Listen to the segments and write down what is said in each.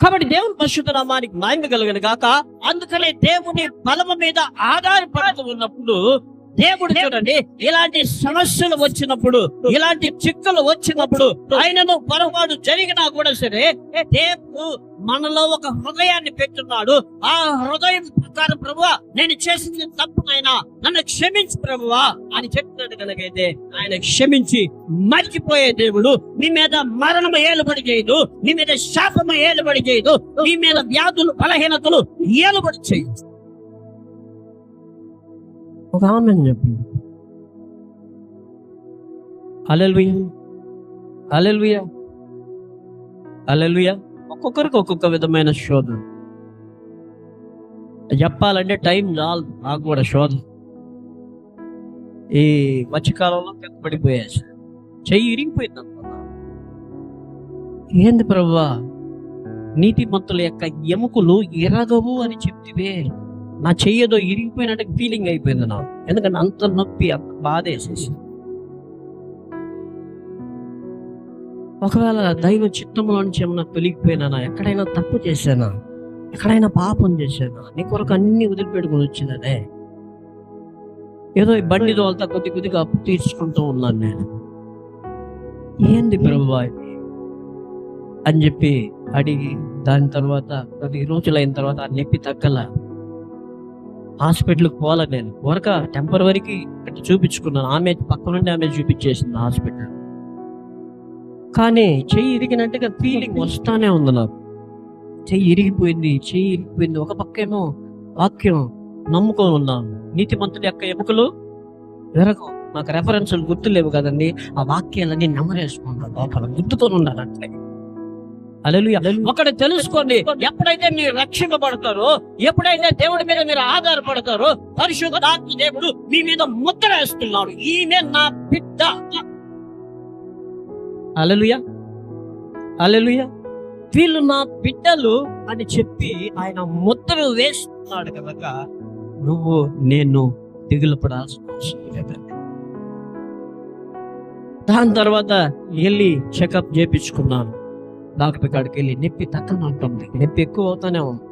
కాబట్టి దేవుని పరిశుద్ధ నామానికి మహిమ కలగను గాక. అందుకనే దేవుని బలము మీద ఆధారపడుతూ ఉన్నప్పుడు దేవుడు చూడండి ఇలాంటి సమస్యలు వచ్చినప్పుడు ఇలాంటి చిక్కులు వచ్చినప్పుడు ఆయనను పొరపాటు జరిగినా కూడా సరే దేవుడు మనలో ఒక హృదయాన్ని పెట్టున్నాడు. ఆ హృదయం ప్రకారం ప్రభువా నేను చేసింది తప్పు ఆయన నన్ను క్షమించు ప్రభువా అని చెప్పినట్టు కనుకైతే ఆయన క్షమించి మర్చిపోయే దేవుడు మీ మీద మరణము ఏలుబడి చేయదు మీ మీద శాపము ఏలుబడి చేయదు మీ మీద వ్యాధులు బలహీనతలు ఏలుబడి చేయదు. ఒక ఆమె చెప్పండి. అలెల్వియా అలెల్వియా ఒక్కొక్కరికి ఒక్కొక్క విధమైన శోధన. చెప్పాలంటే టైం చాలు నాకు కూడా శోధన ఈ మధ్యకాలంలో పడిపోయాసి చెయ్యి ఇరిగిపోయింది అనుకున్నా ఏంది ప్రభా నీతిమంతుల యొక్క ఎముకలు ఇరగవు అని చెప్తివే నా చెయ్యదో ఇరిగిపోయినట్టు ఫీలింగ్ అయిపోయింది నాకు. ఎందుకంటే అంత నొప్పి అంత బాధ వేసేసి. ఒకవేళ దైవ చిత్తంలో నుంచి ఏమన్నా తొలిగిపోయినా ఎక్కడైనా తప్పు చేశానా? ఎక్కడైనా పాపం చేశానా నీ కొరకు అన్ని వదిలిపెట్టుకుని వచ్చిందనే. ఏదో ఈ బండి తోలుతా కొద్ది కొద్దిగా అప్పు తీర్చుకుంటూ ఉన్నాను నేను. ఏంది ప్రభువా అని చెప్పి అడిగి దాని తర్వాత కొద్ది రోజులు అయిన తర్వాత ఆ నొప్పి తగ్గల. హాస్పిటల్కి పోలే నేను? వరక టెంపరీకి ఇక్కడ చూపించుకున్నాను. ఆమె పక్క నుండి ఆమె చూపించేసింది హాస్పిటల్. కానీ చెయ్యి ఇరిగినట్టుగా ఫీలింగ్ వస్తానే ఉంది నాకు. చెయ్యి ఇరిగిపోయింది చెయ్యి ఇరిగిపోయింది. ఒక పక్కేమో వాక్యం నమ్ముకొని ఉన్నాను. నీతి మంతుడి యొక్క ఎముకలు వెరకు నాకు రెఫరెన్స్లు గుర్తులేవు కదండి. ఆ వాక్యాలన్నీ నెమరేసుకుంటాను లోపల గుర్తుకొని ఉండాలి అట్లే అలెలుయ ఒకటి తెలుసుకోండి. ఎప్పుడైతే మీరు రక్షింపబడతారో ఎప్పుడైతే దేవుడి మీద మీరు ఆధారపడతారో పరిశుద్ధాత్మ దేవుడు మీ మీద ముద్ర వేస్తున్నాడు. ఈమె నా బిడ్డ. అలలుయ అలలుయ వీళ్ళు నా బిడ్డలు అని చెప్పి ఆయన ముద్ర వేస్తున్నాడు కనుక నువ్వు నేను దిగులు పడాల్సిన అవసరం లేదండి దాని తర్వాత వెళ్ళి చెకప్ చేపించుకున్నాను. డాక్టర్ కాడికి వెళ్ళి నొప్పి తక్కువ ఉంటుంది. నొప్పి ఎక్కువ అవుతానే ఉంది.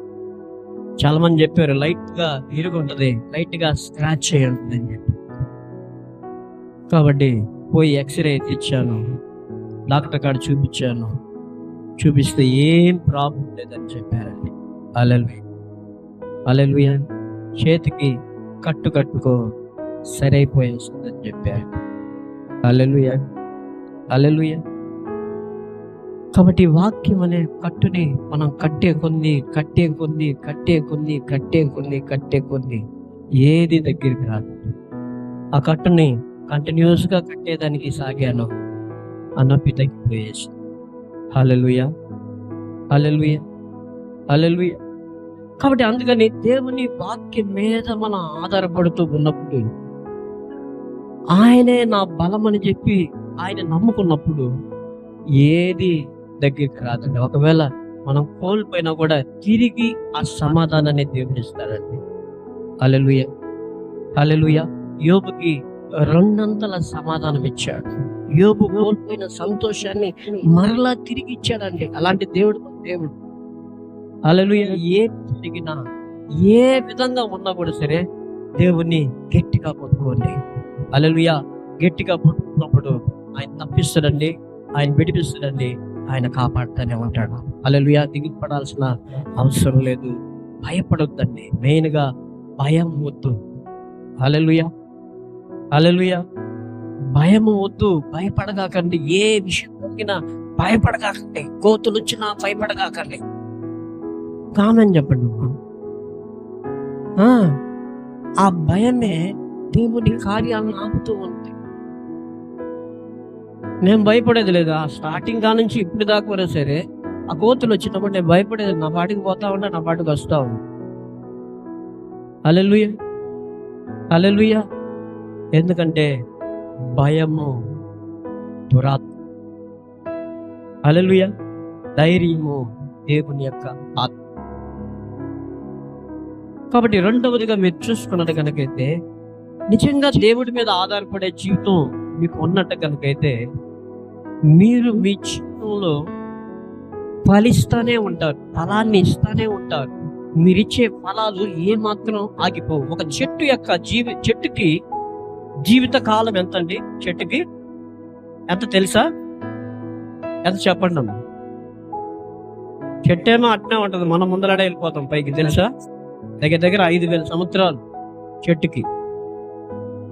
చాలా మంది చెప్పారు లైట్గా ఇరుగుంటది లైట్గా స్క్రాచ్ అయి ఉంటుంది అని చెప్పి. కాబట్టి పోయి ఎక్స్రే తెచ్చాను. డాక్టర్ కాడ చూపించాను. చూపిస్తే ఏం ప్రాబ్లం లేదని చెప్పారండి. అలెల్వి అలెలు చేతికి కట్టు కట్టుకో సరైపోయేస్తుందని చెప్పారు. Alleluia alleluia. కాబట్టి వాక్యం అనే కట్టుని మనం కట్టే కొన్ని కట్టే కొన్ని కట్టే కొన్ని కట్టే కొన్ని కట్టే కొన్ని ఏది దగ్గరికి రాదు. ఆ కట్టుని కంటిన్యూస్గా కట్టేదానికి సాగాను. ఆ నొప్పి తగ్గిపోయేసి. హలలుయ హలలుయ హలలుయ కాబట్టి అందుకని దేవుని వాక్యం మీద మనం ఆధారపడుతూ ఉన్నప్పుడు ఆయనే నా బలం అని చెప్పి ఆయన నమ్ముకున్నప్పుడు ఏది దగ్గరికి రాదండి. ఒకవేళ మనం కోల్పోయినా కూడా తిరిగి ఆ సమాధానాన్ని దేవుడు ఇస్తాడండి. అలెలుయ అలెలుయ యోబుకి రెండంతల సమాధానం ఇచ్చాడు. యోబు కోల్పోయిన సంతోషాన్ని మరలా తిరిగి ఇచ్చాడండి. అలాంటి దేవుడు దేవుడు. అలలు ఏ జరిగినా ఏ విధంగా ఉన్నా కూడా సరే దేవుణ్ణి గట్టిగా పట్టుకోండి. అలలుయ గట్టిగా పట్టుకున్నప్పుడు ఆయన తప్పిస్తాడండి ఆయన విడిపిస్తాడండి ఆయన కాపాడుతూనే ఉంటాడు. అలలుయ దిగిపడాల్సిన పడాల్సిన అవసరం లేదు. భయపడొద్దండి. మెయిన్గా భయం వద్దు. అలలుయ అలలుయ భయం వద్దు భయపడగాకండి. ఏ విషయం జరిగినా భయపడగాకండి. కోతులు వచ్చినా భయపడగాకండి. కామని చెప్పండి ఆ, ఆ భయమే దేవుని కార్యాలను ఆపుతూ ఉంది. నేను భయపడేది లేదు? ఆ స్టార్టింగ్ కా నుంచి ఇప్పుడు దాకా సరే. ఆ కోతులు వచ్చినప్పుడు నేను భయపడేది నా పాటికి పోతా ఉన్నా నా పాటికి వస్తా ఉన్నా. అలెలుయ అలెలుయ ఎందుకంటే భయము దురాత్మ. అలలుయ ధైర్యము దేవుని యొక్క ఆత్మ. కాబట్టి రెండవదిగా మీరు చూసుకున్నట్టు కనుకైతే నిజంగా దేవుడి మీద ఆధారపడే జీవితం మీకు ఉన్నట్టు కనుకైతే మీరు మీ జీవితంలో ఫలిస్తూనే ఉంటారు ఫలాన్ని ఇస్తానే ఉంటారు. మీరిచ్చే ఫలాలు ఏమాత్రం ఆగిపోవు. ఒక చెట్టు యొక్క జీవి చెట్టుకి జీవిత కాలం ఎంత అండి చెట్టుకి? ఎంత తెలుసా? ఎంత చెప్పండి అమ్మా. చెట్టేమో అట్నే ఉంటుంది. మనం ముందలాడే వెళ్ళిపోతాం పైకి తెలుసా? దగ్గర దగ్గర ఐదు వేల సంవత్సరాలు చెట్టుకి.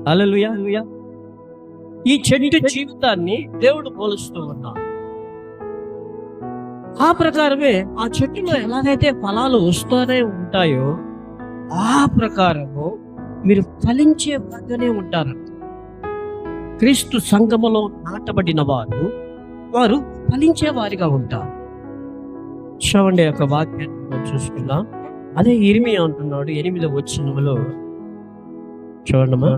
అలలుయా ఈ చెట్టు జీవితాన్ని దేవుడు పోలుస్తూ ఉన్నాడు. ఆ ప్రకారమే ఆ చెట్టులో ఎలాగైతే ఫలాలు వస్తూనే ఉంటాయో ఆ ప్రకారము మీరు ఫలించే వారుగానే ఉంటారు. క్రీస్తు సంఘములో నాటబడిన వారు వారు ఫలించే వారిగా ఉంటారు. చూడండి యొక్క వాక్యాన్ని చూసుకుందాం అదే ఇరిమి అంటున్నాడు ఎనిమిది వచ్చినములో చూడమ్మా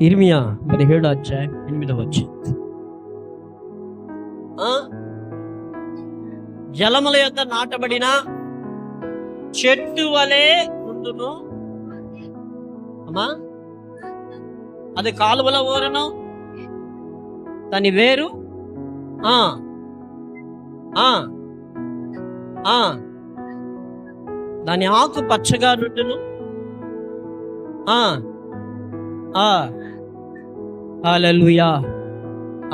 ఇర్మియా పదిహేడు అధ్యాయం ఎనిమిదవ వచ్చింది జలముల యొక్క నాటబడిన చెట్టు వలె ఉండును. అమ్మా అది కాలువల ఊరను దాని వేరు. ఆ ఆ ఆ దాని ఆకు పచ్చగా నుండును. ఆ ఆ అలలుయా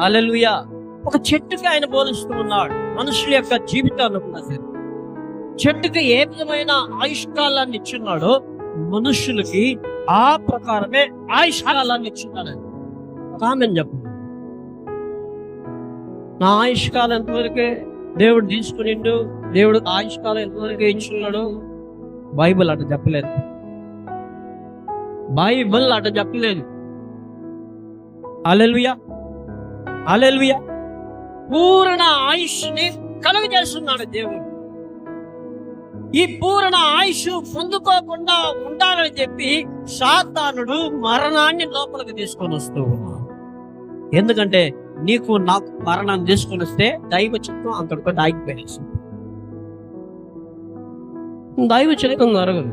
హల్లెలూయా. ఒక చెట్టుకి ఆయన బోధిస్తూ ఉన్నాడు. మనుషుల యొక్క జీవితాన్ని కూడా సరే చెట్టుకి ఏ విధమైన ఆయుష్కాలాన్ని ఇచ్చున్నాడో మనుషులకి ఆ ప్రకారమే ఆయుష్కాలాన్ని ఇచ్చున్నాడు. కామెంట్ చెప్పు నా ఆయుష్కాలం ఎంతవరకే దేవుడు తీసుకునిండు? దేవుడు ఆయుష్కాలం ఎంతవరకే ఇచ్చున్నాడు? బైబిల్ అట చెప్పలేదు. బైబిల్ అట చెప్పలేదు. అలెలుయా అలెలుయా పూర్ణ ఆయుష్ని కలుగజేస్తున్నాడు దేవుడు. ఈ పూర్ణ ఆయుష్ పొందుకోకుండా ఉండాలని చెప్పి సాతానుడు మరణాన్ని లోపలికి తీసుకొని వస్తూ ఉన్నాడు. ఎందుకంటే నీకు నాకు మరణం తీసుకొని వస్తే దైవ చిత్తం అంతటితో ఆగిపోయేసి. దైవ చిత్తం జరగదు.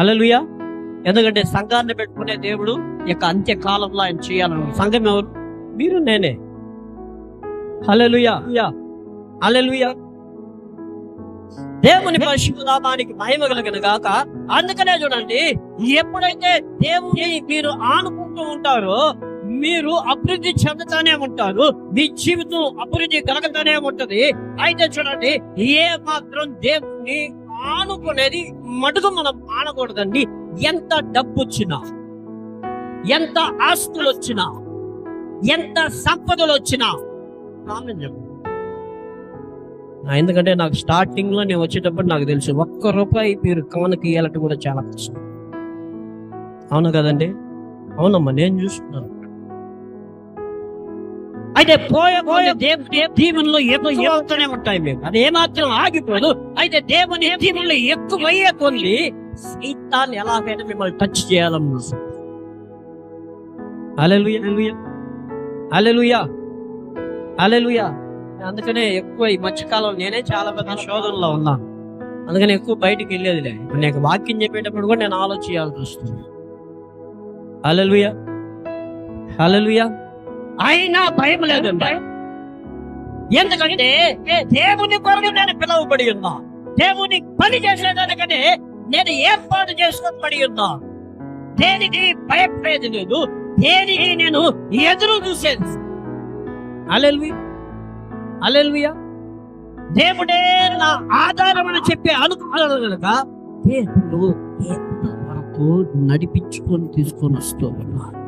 అలలుయా ఎందుకంటే సంఘాన్ని పెట్టుకునే దేవుడు యొక్క అంత్యకాలంలో ఆయన చేయాలను సంఘం ఎవరు? మీరు నేనే. హలలుయా హలలుయా దేవుని పరిశుద్ధ మహిమ కలిగిన గాక. అందుకనే చూడండి ఎప్పుడైతే దేవుని మీరు ఆనుకుంటూ ఉంటారో మీరు అభివృద్ధి చెందుతానే ఉంటారు మీ జీవితం అభివృద్ధి కలగతానే ఉంటది. అయితే చూడండి ఏ మాత్రం దేవుని ఆనుకునేది మటుకు మనం ఆనకూడదండి. ఎంత డబ్బు వచ్చినా ఎంత ఆస్తులు వచ్చినా ఎంత సంపదలు వచ్చినా కామెంట్ చెప్పు. ఎందుకంటే నాకు స్టార్టింగ్లో నేను వచ్చేటప్పుడు నాకు తెలుసు ఒక్క రూపాయి మీరు కవనకి ఇవ్వాలంటే కూడా చాలా కష్టం. అవును కదండి? అవునమ్మా నేను చూస్తున్నాను. అయితే పోయే పోయే దేవుని దీవెనలో ఏదో ఏమవుతూనే ఉంటాయి మేము. అది ఏమాత్రం ఆగిపోదు. అయితే దేవుని దీవెనలో ఎక్కువయ్యే కొన్ని సైతాన్ని ఎలాగైనా మిమ్మల్ని టచ్ చేయాలన్నా అలెలుయా అలెలుయా అలెలుయా అందుకనే ఎక్కువ ఈ మధ్యకాలం నేనే చాలా పెద్ద శోధనలో ఉన్నాను. అందుకని ఎక్కువ బయటికి వెళ్ళేదిలే. ఇప్పుడు నేను వాక్యం చెప్పేటప్పుడు కూడా నేను ఆలోచించాల్సి వస్తుంది. అలెలుయా అలెలుయా అయినా భయం లేదండి ఎందుకంటే దేవుని కొరకు నేను పిలువబడి ఉన్నా. దేవుని పని చేసేదానికనే నేను ఏర్పాటు చేసుకోబడి ఉన్నా. దేనికి భయపడేది లేదు. దేనికి నేను ఎదురు చూసేది అలెల్వి అలెల్వియా దేవుడే నా ఆధారం అని చెప్పే అనుకున్నాను కనుక దేవుడు ఎంత వరకు నడిపించుకొని తీసుకొని వస్తూ ఉన్నాడు